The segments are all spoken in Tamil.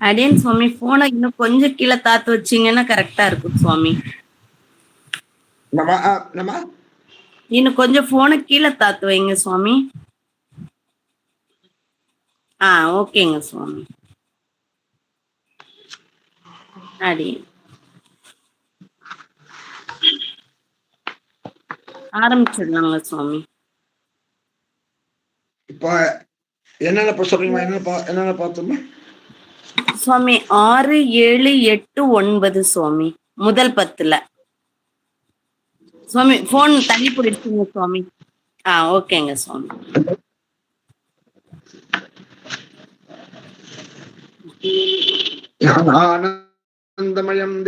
அடேன் சுவாமி போனை இன்னும் கொஞ்சம் கீழே தாத்து வச்சீங்கன்னா கரெக்டா இருக்கும் சுவாமி. இன்னும் கொஞ்சம் போனை கீழே தாத்து வைங்க சுவாமி. ஆ ஓகேங்க சுவாமி. அடி. ஆரம்பிச்சிடலாங்க சுவாமி. இப்போ என்னென்ன சொல்றீங்களா? என்ன என்னென்ன பார்த்தோமா சுவாமி ஆறு ஏழு எட்டு ஒன்பது சுவாமி. முதல் பத்துல. சுவாமி போன் தள்ளி போயிடுச்சுங்க சுவாமி. ஆ ஓகேங்க சுவாமி. ஆனந்தமயம்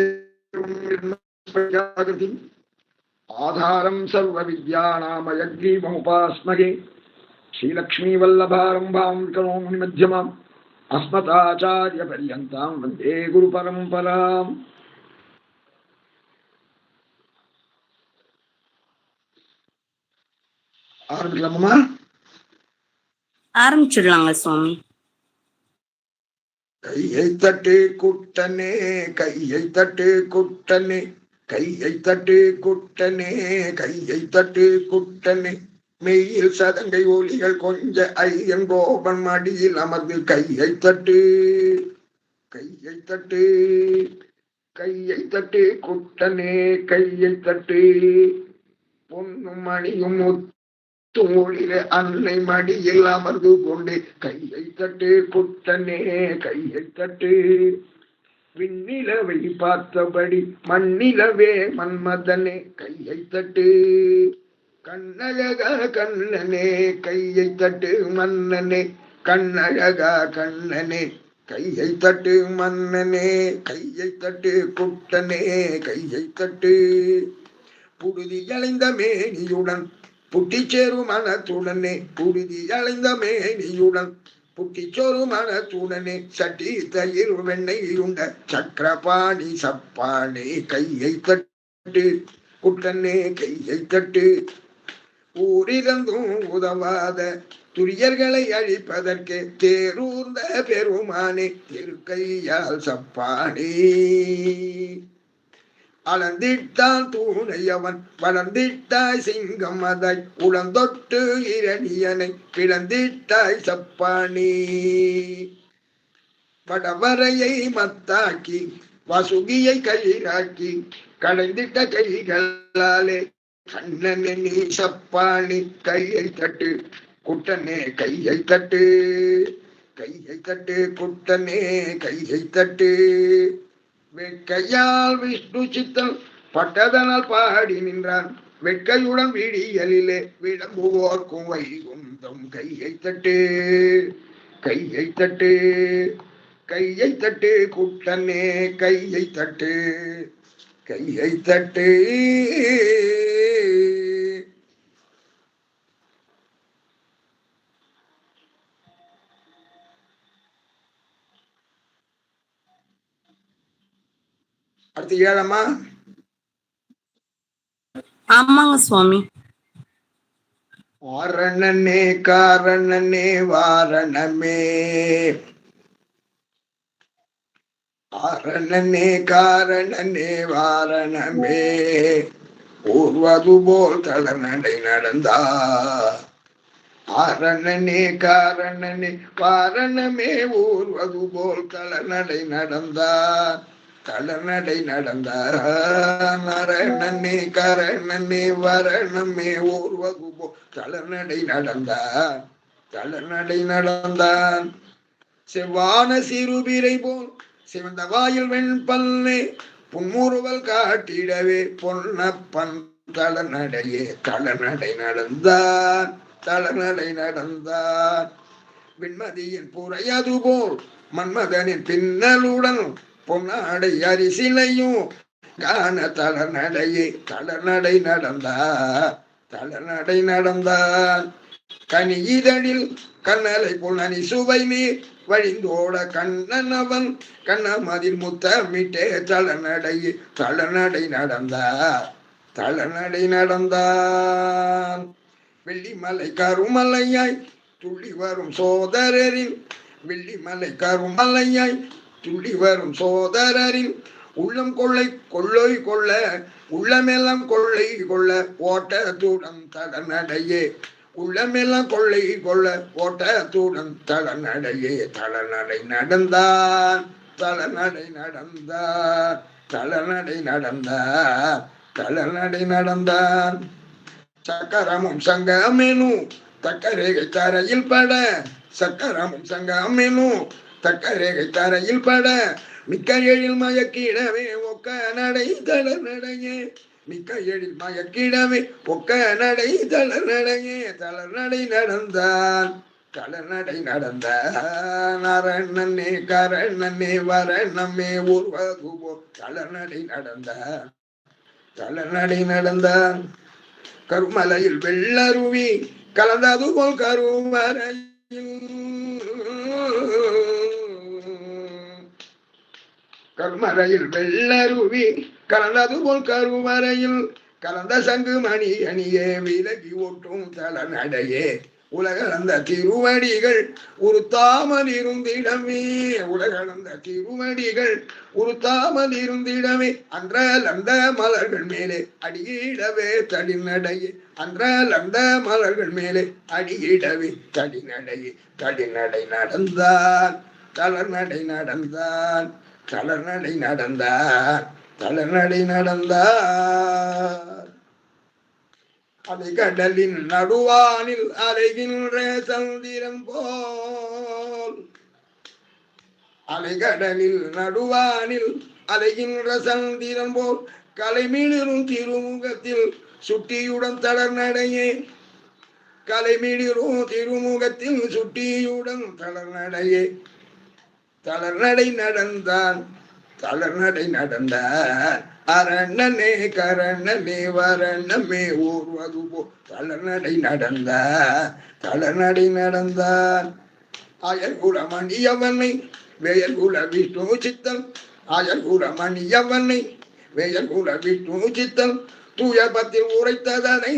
ஆதாரம் சர்வ வித்யாநாமயக்ரீவமுபாஸ்மகே ஸ்ரீலக்ஷ்மீவல்லபாரம்பாம் கரோமி மத்தியமாம் अस्मदाचार्यपर्यन्तां वन्दे गुरुपरम्पराम् ஆரம்பிக்கலாமா ஆரம்பிச்சிடலாங்க சுவாமி கையை தட்டு குட்டனே கையை தட்டு குட்டனே கையை தட்டு குட்டனே கையை தட்டு குட்டனே மெய்யில் சதங்கை ஒலிகள் கொஞ்ச ஐயன் கோபன் மடியில் அமர்ந்து கையை தட்டு கையை தட்டு கையை தட்டு குட்டனே கையை தட்டு. பொன்னும் மணியும் முத்தும் ஒளிர அன்னை மடியில் அமர்ந்து கொண்டு கையை தட்டு குட்டனே கையை தட்டு. விண்ணிலவை பார்த்தபடி மண்ணிலவே மன்மதனே கையை தட்டு. கண்ணழகா கண்ணனே கையை தட்டு மன்னனே கண்ணழகா கண்ணனே கையை தட்டு மன்னனே கையை தட்டு குட்டனே கையை தட்டு. புழுதி அலைந்த மேனியுடன் புட்டிச்சேரு மனத்துடனே புழுதி அலைந்த மேனியுடன் புட்டிச்சோறு மனத்துடனே சட்டி தயிர் வெண்ணெய் உண்ட சக்கரபாணி சப்பானே கையை தட்டு குட்டனே கையை தட்டு. ஊரிலிருந்தும் உதவாத துரியர்களை அழிப்பதற்கு தேரூர்ந்த பெருமானே திருக்கையால் சப்பானே. அளந்திட்டான் தூணையவன் வளர்ந்திட்டாய் சிங்கம் அதை உளந்தொட்டு இரணியனை பிளந்திட்டாய் சப்பானே. வடவரையை மத்தாக்கி வசுகியை கயிறாக்கி களைந்திட்ட கைகளாலே கண்ணனே நீ கையை தட்டு குட்டனே கையை தட்டு. கையை தட்டு குட்டனே கையை தட்டு. வெட்கையால் விஷ்ணு சித்தம் பட்டதனால் பாடி நின்றான். வெட்கையுடன் விடியலிலே விளம்புவோர்க்கும் வைகுந்தம் கையை தட்டு கையை தட்டு. கையை தட்டு குட்டனே கையை தட்டு. கையை தட்டு. அடுத்து ஏழம்மா? ஆமாங்க சுவாமி. வாரணனே காரணனே வாரணமே. காரணனே காரணனே வாரணமே. ஊர்வது போல் தளநடை நடந்தா. ஆரணனே காரணனே வாரணமே ஊர்வது போல் தளநடை நடந்தார் தளநடை நடந்தார் நாரணனே கரணனே வரணமே ஊர்வது போல் தளநடை நடந்தார் தளநடை நடந்தான். செவ்வான சிறுபிரை போல் சிவந்த வாயில் வெண்பல்லே புன்முறுவல் காட்டிடவே பொன்னப்பன் தளநடையே தளநடை நடந்தான் தளநடை நடந்தான். விண்மதியின் புறையது போல் மன்மதனின் பின்னலுடன் பொன்னாடை அரிசிலையும் கான தளநடையே தளநடை நடந்தார் தளநடை நடந்தான். கனி இதழில் கண்ணலை புலனி சுவை நீர். வழிந்தோட கண்ணன் அவன் கண்ணமதில் முத்தமிட்டே தளநடை தளநடை நடந்தார் தளநடை நடந்தான். வெள்ளிமலை கருமலையாய் துள்ளி வரும் சோதரரின் வெள்ளிமலை கருமலையாய் துள்ளி வரும் சோதரரின். உள்ளம் கொள்ளை கொள்ளை கொள்ள உள்ளமெல்லாம் கொள்ளை கொள்ள ஓட்ட தூடம் தடநடையே உள்ளமெல்லாம் கொள்ளை கொள்ள ஓட்டத்துடன் தளநடையே தளநடை நடந்தான். தளநடை நடந்தார் தளநடை நடந்தார் தளநடை நடந்தான். சக்கரமும் சங்கமெனு தக்கரேகை தரையில் பட. சக்கரமும் சங்கமெனு தக்கரேகை தரையில் பட. மிக்க எழில் மயக்கிடவே ஒக்க நடை தளர் நடையே மிக்க எழில் மயக்கிடவே ஒக்க நடை தளர் நடையே தளர் நடை நடந்தான். தளர் நடை நடந்தான். அரணே கரணே வரணமே உருவகுவோ. தளர் நடை நடந்தான். தளர் நடை நடந்தான். கருமலையில் வெள்ளருவி கலந்தது போல் கருமறையில் கருமறையில் வெள்ளருவி கலந்தது போல் கருமறையில் கலந்த சங்கு மணி அணியே விலகி ஒட்டும் தல நடையே உலகளந்த திருவடிகள் உருத்தாமல் இருந்திடமே. உலகளந்த திருவடிகள் உருத்தாமல் இருந்திடமே. அன்றால் அந்த மலர்கள் மேலே அடியிடவே தடிநடையே. அன்றால் அந்த மலர்கள் மேலே அடியிடவே தடிநடையே. தடிநடை நடந்தான் தளர்நடை நடந்தான் தளர்நடை நடந்தார் தளர்நடை நடந்தார். அது கடலின் நடுவானில் அலைகின்ற சந்திரம் போல். அலைகடலில் நடுவானில் அலைகின்ற சந்திரன் போல் கலைமீனிரும் திருமுகத்தில் சுட்டியுடன் தளர் நடையே கலைமீனிரும் திருமுகத்தில் சுட்டியுடன் தளர் நடையே தளர்நடை நடந்தான். தளர்நடை நடந்தார். நடந்தான் அரணனே கரணனே வரணமே ஊர்வது போ. தளர்நடை நடை தளர்நடை தளர் நடை நடந்தான். அயர்குல மணியவனை வேயர்குல விஷ்ணு சித்தம். அயர்குல மணியவனை வேயர்குல விஷ்ணு சித்தம். தூய பத்தில் உரைத்ததனை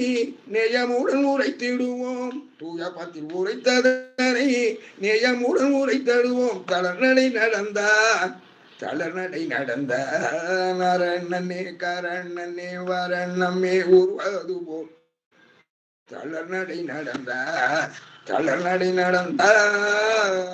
நேயமுடன் உரைத்திடுவோம். தூய பத்தில் உரைத்ததனை நேயமுடன் உரைத்திடுவோம். தளர்நடை நடந்தான் தளர்நடை நடந்த அரணனே கரணனே வரணமே உருவது போல். தளர்நடை நடந்த தளர்நடை நடந்தான்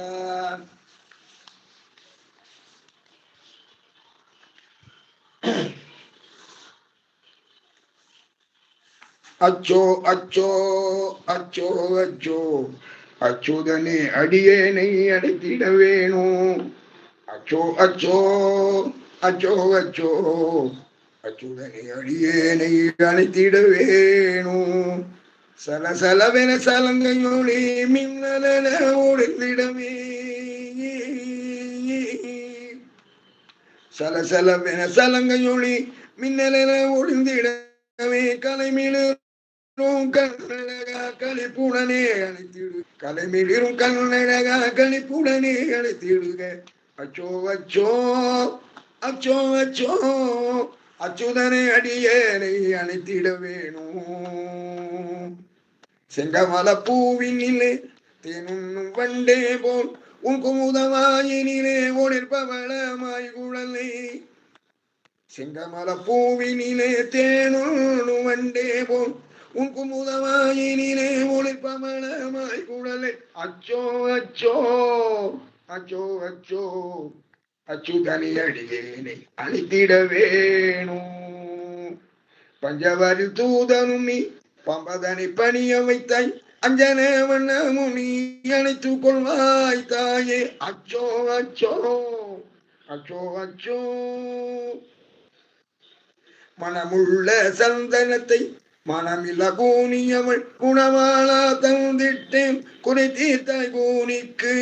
அச்சோ அச்சோ அச்சோ அச்சோ. அச்சுதனே அடியேனை அடைத்திட வேணும் அச்சோ அச்சோ அச்சோ அச்சோ. அச்சுதனே அடியேனை அழைத்திட வேணும் சலசலவென சலங்கையோடு மின்னலன ஒளிந்திடவே சலசலவென சலங்கையொளி மின்னலென ஒளிந்திடவே கலைமிழும் கண்ணழகா கழிப்புடனே அழைத்திடு கலைமிழும் கண்ணழகா கழிப்புடனே அழைத்திடுக அச்சோ அச்சோ அச்சோ அச்சோ அச்சுதனை அடியேனை அழைத்திட வேணும். செங்கமல பூவின் நிலை தேனுண்ணும் வண்டே போல் உன் குமுதமாயினிலே ஒளிர்பவளமாய் குழலை. செங்கமல பூவினிலே தேனுண்ணும் வண்டே போல் உன் குமுதமாயினிலே ஒளிர்பவளமாய் குழலே. அச்சோ அச்சோ அச்சோ அச்சோ அச்சுதனி அடியேனை அழித்திட வேணும். பஞ்சவரி தூதனும் நீ பம்பதனை பணிய வைத்தாய் அஞ்சன வண்ணமும் நீ அணைத்துக் கொள்வாய் தாயே. அச்சோ அச்சோ அச்சோ அச்சோ. மனமுள்ள சந்தனத்தை மனமில்ல கூனியவள் குணமாலா தந்திட்டேன். குறை தீர்த்தாய் கூனிக்கு.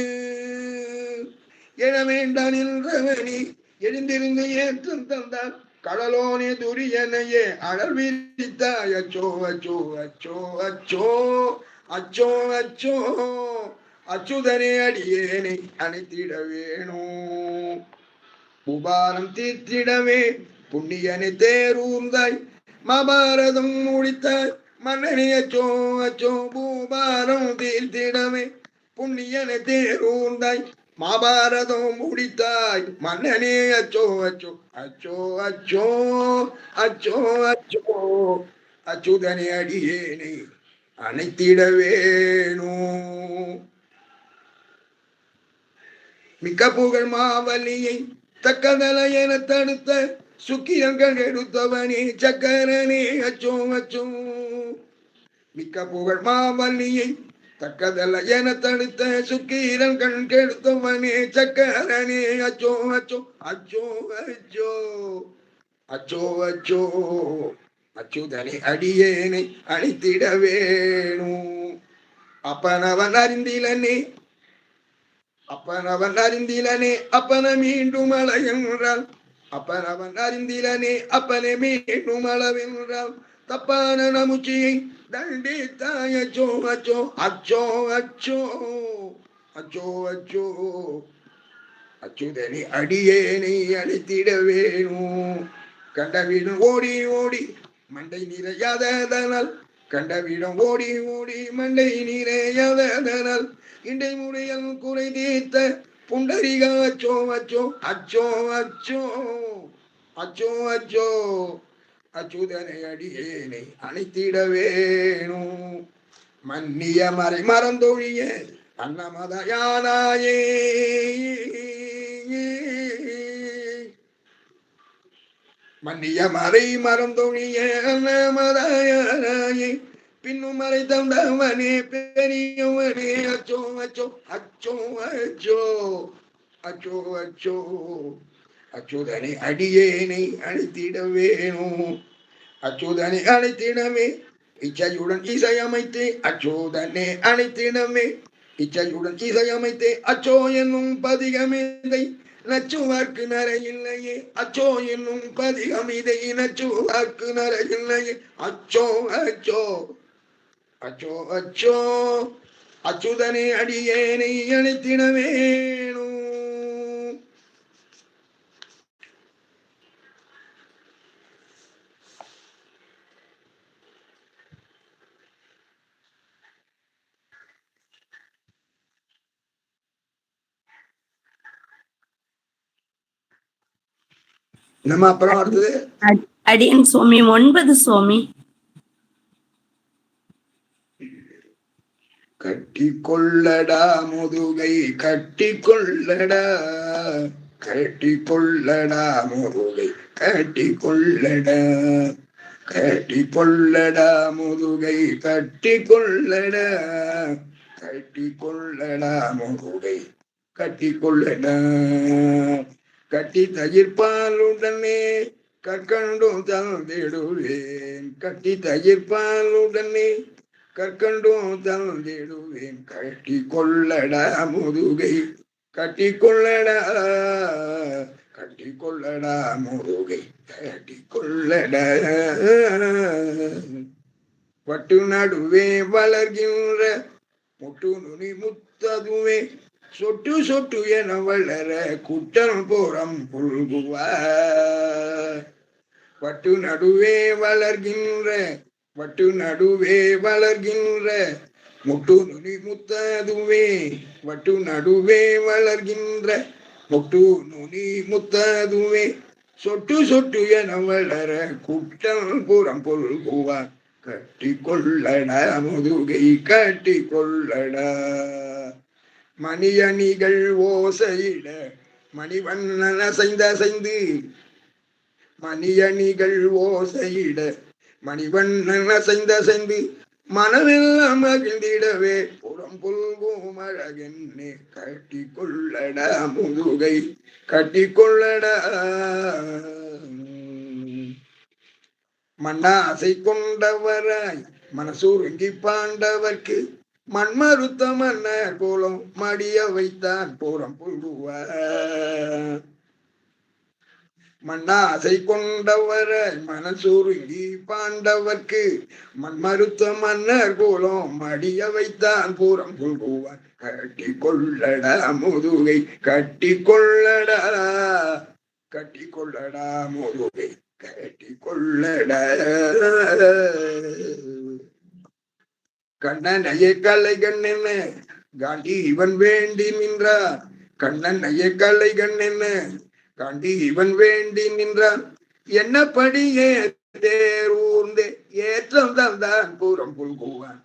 எழ வேண்டான் என்றவனி எழுந்திருந்து ஏற்றம் தந்தான் கடலோனே துரியனையே அழல் விரித்தாய். அச்சோ அச்சோ அச்சோ அச்சோ அச்சோ அச்சோ அச்சுதனே அடியேனை அணைத்திட வேணும் உபாரம் தீர்த்திடவே புண்ணியனை தேரூர்ந்தாய். மபாரதம் முடித்தார் மன்னனே அச்சோ அச்சோ பூபாரம் தீர்த்திடமே. புண்ணியனை தேரூர்ந்தாய் மாபாரதம் முடித்தாய். மன்னனே அச்சோ அச்சோ அச்சோ அச்சோ அச்சோ அச்சோ அச்சுதனை அடியேனே அனைத்திட வேணும் மிக்க புகழ் மாவலியை தக்கதல என தடுத்த சுக்கிரங்கள் எடுத்தவனே சக்கரனே அச்சோ அச்சோ மிக்க புகழ் மாவல்லியை தக்கதல்ல என தடுத்த சுக்கீரன் கண் கெடுத்தவனே சக்கரனே அச்சோ அச்சோ அச்சோ அச்சோ. அச்சோ அச்சோ. அச்சுதனை அடியேனை அழித்திட வேணும். அப்பனவன் அறிந்திலனே அப்பனவன் அறிந்திலனே அப்பன மீண்டும் அப்பன் அவன் அறிந்திலனே அப்பனை மீண்டும் அளவென்றால் தப்பான நமுச்சியை தண்டி தாய் அச்சோ அச்சோ அச்சோ அச்சோ அச்சோ அச்சோ. அச்சுதனை அடியேனை அழைத்திட வேணும் கண்டவிடம் ஓடி ஓடி மண்டை நிறையாததனால். கண்டவிடம் ஓடி ஓடி மண்டை நிறையாததனால். இண்டை முறையல் குறை தீர்த்த புண்டரிக அச்சோ அச்சோ அச்சோ அச்சோ அச்சோ அச்சோ அச்சுதனை அடியேனை அணைத்திட வேணும். மன்னிய மறை மறந்தொழிய அன்னமதயானாயே மன்னிய மறை மறந்தொழிய அன்னமதயானாயே பின்னும் மறைத்தவனே பெரியவனே அச்சோ அச்சோ அச்சோ அச்சோ அச்சோ அச்சோ அச்சுதனை அடியேனை அழைத்திட வேணும். அச்சுதனை அழைத்திடமே இச்சையுடன் இசையமைத்து அச்சோதனே அழைத்திடமே இச்சையுடன் இசையமைத்து அச்சோ என்னும் பதிகமிதை நச்சுவார்க்கு நரையில்லையே. அச்சோ என்னும் பதிகமிதை நச்சுவார்க்கு நரையில்லையே. அச்சோ அச்சோ அச்சோ அச்சோ அச்சுதனை அடியேனை அழைத்திட வேணும். நம்ம அப்புறம் அடுத்தது? அடியன் சுவாமி ஒன்பது சுவாமி கட்டி கொள்ளடா முதுகை கட்டி கொள்ளடா கட்டி கொள்ளடா முதுகை கட்டி கொள்ளடா கட்டி கொள்ளடா முதுகை கட்டி கொள்ளடா கட்டி கொள்ளடா முதுகை கட்டி கொள்ளடா கட்டி தயிர்பாலுடனே கற்கண்டும் தந்திடுவேன். கட்டி தயிர்பாலுடனே கற்கண்டும் தந்திடுவேன். கட்டி கொள்ளட முதுகை. கட்டி கொள்ளடா கட்டி கொள்ளடா முதுகை. கட்டி கொள்ளட பட்டு நடுவே வளர்கின்ற முட்டு நுனி முத்ததுவே. சொட்டு சொட்டு என வளர குட்டம் போறம் புல்குவார். பட்டு நடுவே வளர்கின்ற வட்டு நடுவே வளர்கின்ற முட்டு நுனி முத்ததுவே வட்டு நடுவே வளர்கின்ற முட்டு நுனி முத்ததுவே. சொட்டு சொட்டு என வளர குட்டம் புறம் புல்குவார். கட்டி கொள்ளடா முதுகை கட்டி கொள்ளடா மணியணிகள் ஓசையிட மணிவண்ணன் அசைந்து அசைந்து மணியணிகள் ஓசையிட மணிவண்ணன் அசைந்த அசைந்து மனமெல்லாம் மகிழ்ந்திடவே புறம் புல்கும் அழகென்னே கட்டி கொள்ளடா முதுகை கட்டி கொள்ளடா மண்ணாசை கொண்டவராய் மனசுருங்கி பாண்டவர்க்கு மண்மருத்த மன்னர் கோலம் மடிய வைத்தான் புறம் புல்குவார் மண்ணாசை கொண்டவராய் மனசுருங்கி பாண்டவர்க்கு மண்மறுத்த மன்னர் கோலம் மடிய வைத்தான் பூரம் புல்குவார் கட்டி கொள்ளடா முதுகை கட்டி கொள்ளடா கட்டி கொள்ளடா முதுகை கட்டி கொள்ளடா கண்ணனையே கலை கண்ணென்ன காண்டி இவன் வேண்டி நின்றார். கண்ணனையே கலை கண்ணென்ன காண்டி இவன் வேண்டி நின்றான். என்னப்படியே தேர்வூர்ந்தே ஏற்றம் தந்தான் புறம் புல்குவான்.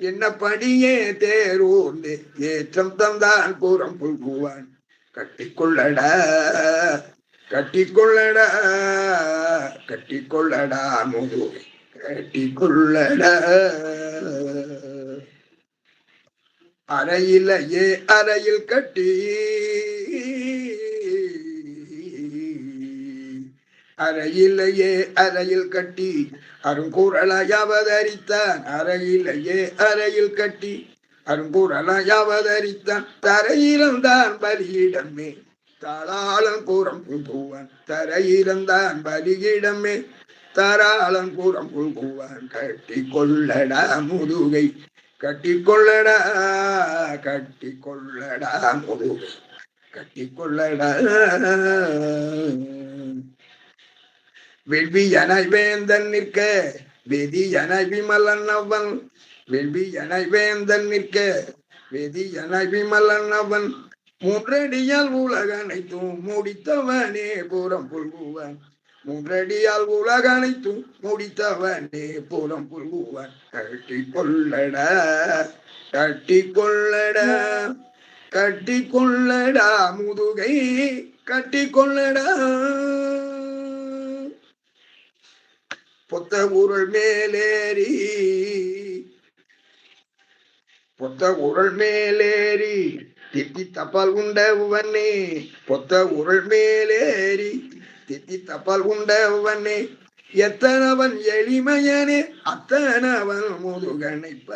என்னப்படியே தேர்வூர்ந்தே ஏற்றம் தந்தான் புறம் புல்குவான். கட்டிக்கொள்ளடா கட்டிக்கொள்ளடா கட்டிக்கொள்ளடா முதுவை கட்டிக்கொள்ளடா. அறையிலேயே அறையில் கட்டி அறையிலேயே அறையில் கட்டி அருங்கூறலாய் அவதரித்தான் அறையிலேயே அறையில் கட்டி அருங்கூறலாய் அவதரித்தான் தரையிறந்தான் பலியிடமே. தாளாளம் கூறம் புல்குவான் தரையிலந்தான் பலியிடமே. தாராளம் கூறம் புல்குவான் கட்டி கொள்ளடா முதுகை. கட்டி கொள்ளடா கட்டி கொள்ளடா முதுகை. கட்டி கொள்ளடா வெள்வியனை வேந்தன் நிற்க வெதியனை விமலன் அவன் வெள்வியனை வேந்தன் நிற்க வெதியனை விமலன் அவன் மூன்றடியால் உலகனைத்தும் முடித்தவனே புறம் புல்குவன். மூன்றடியால் உலகனைத்தும் முடித்தவனே புறம் புல்குவன். கட்டி கொள்ளடா கட்டி கொள்ளடா கட்டி கொள்ளடா முதுகை கட்டி கொள்ளடா பொத்த உருள் மேலேறி. பொத்த உருள் மேலேறி. தித்தி தப்பால் உண்டவனே பொத்த உருள் மேலேறி. தித்தி தப்பால் உண்டவனே எத்தனவன் எளிமையனே. அத்தனவன் முதுகணைப்ப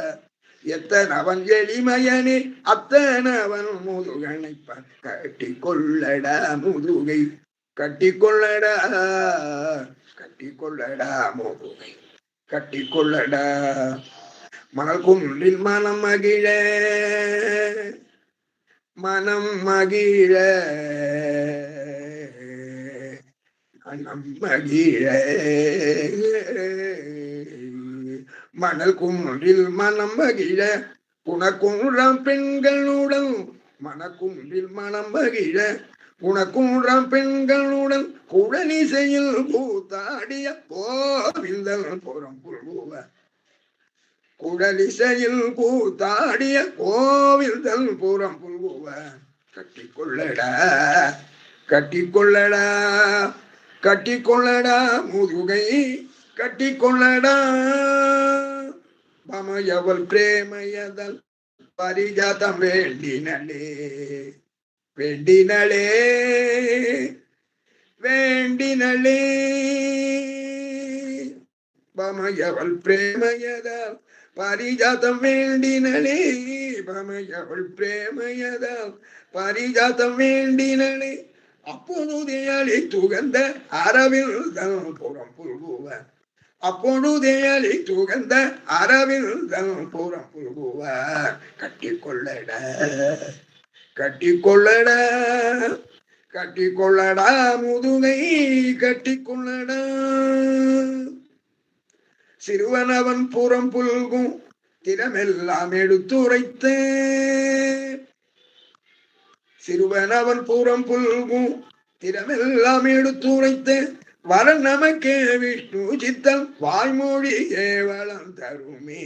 எத்தனவன் எளிமையனே. அத்தனவன் முதுகணைப்ப கட்டி கொள்ளடா முதுகை. கட்டி கொள்ளடா கட்டிக்கொள்ளடா கொள்ளடா கட்டிக்கொள்ளடா. கட்டி மணல் குன்றில் மனம் மகிழ. மனம் மகிழ. மனம் மகிழ. மணல் குன்றில் மனம் மகிழ. குணக்குன்றம் பெண்களுடன் மணக்குன்றில் மனம் மகிழ. உனக்குன்றாம் பெண்களுடன் குடலிசையில் பூத்தாடிய கோவிந்தன் புறம் புல்குவ குடலிசையில் பூத்தாடிய கோவிந்தன் புறம் புல்குவ கட்டிக்கொள்ளடா கட்டிக்கொள்ளடா கட்டிக்கொள்ளடா முதுகை கட்டிக்கொள்ளடா. பமயவள் பிரேமயதல் பரிஜாதம் வேண்டினே வேண்டினளே வேண்டினளே. பமயவள் பிரேமயதால் பாரிஜாதம் வேண்டினளே பமையவள் பிரேமயதால் பாரிஜாதம் வேண்டினளே. அப்பொழுதே துகந்த அரவில் தன் புறம் புல்குவன் அப்பொழுதே துகந்த அரவில் தன் புறம் புல்குவார் கட்டிக்கொள்ளட. கொள்ளட கட்டி கொள்ளட கட்டி கொள்ளடா முதுகை கட்டி கொள்ளடா சிறுவனவன் புறம் புல்கும் திறமெல்லாம் எடுத்துரைத்த சிறுவனவன் புறம் புல்கும் திறமெல்லாம் எடுத்துரைத்த வர நமக்கே விஷ்ணு சித்தம் வாய்மொழியே வளம் தருமே.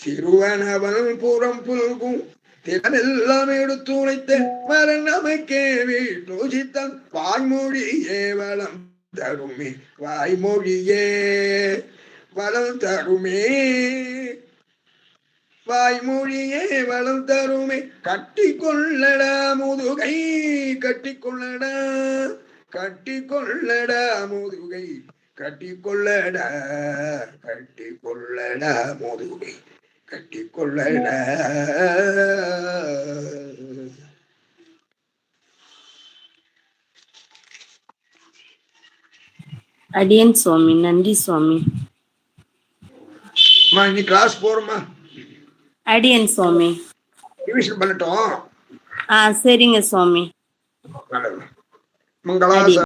சிறுவனவன் புறம் புல்கும் திறமெல்லாம் எடுத்துரைத்த வரன் நமக்கே விஷ்ணு சித்தம் வாய்மொழியே வளம் தருமே வாய்மொழியே வளம் தருமே. வாய்மொழியே வளம் தருமே. கட்டி கொள்ளடா முதுகை கட்டி கொள்ளடா கட்டி கொள்ளடா முதுகை கட்டி கொள்ளடா கட்டி கொள்ளடா முதுகை. கட்டி கொள்ளடா அடியன் சுவாமி நன்றி சுவாமி. இன்னி கிளாஸ் போறோமா அடியன் சுவாமி. ரிவிஷன் பண்ணட்டும். ஆ சரிங்க சுவாமி. மங்களா